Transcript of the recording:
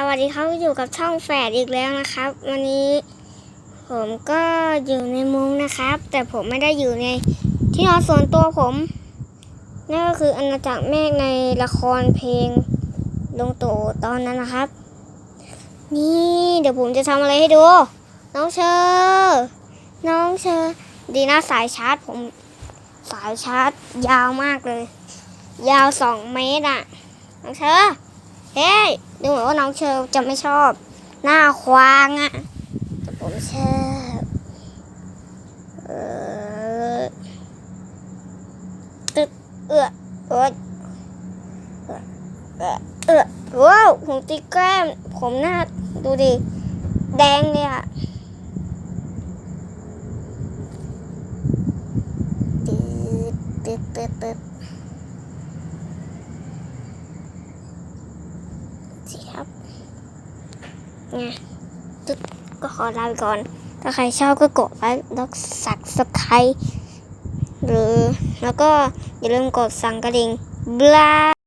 สวัสดีครับอยู่กับช่องแฝดอีกแล้วนะครับ วันนี้ผมก็อยู่ในมุ้งนะครับ แต่ผมไม่ได้อยู่ในที่นอนส่วนตัวผม นั่นก็คืออาณาจักรเมฆในละครเพลงลงโตตอนนั้นนะครับ นี่เดี๋ยวผมจะทำอะไรให้ดู น้องเชอร์น้องเชอร์ดีนะสายชาร์จผมสายชาร์จยาวมากเลย ยาวสองเมตรอะน้องเชอร์ เฮ้ย ดูเหมือนว่าน้องเชอร์จะไม่ชอบ หน้าควางอะ่ะแต่ผมชอบเออตึกเอือเออเออเออเออว้าวผมตีแก้ม ผมหน้าดูดิ แดงเลยอะตึ๊ดตึ๊ดตึ๊ดตึ๊ด สิครับไงตึ๊ดก็ขอลาไปก่อน ถ้าใครชอบก็กดไลค์แล้วสักสไครหรือแล้วก็อย่าลืมกดสั่งกระดิ่งบลา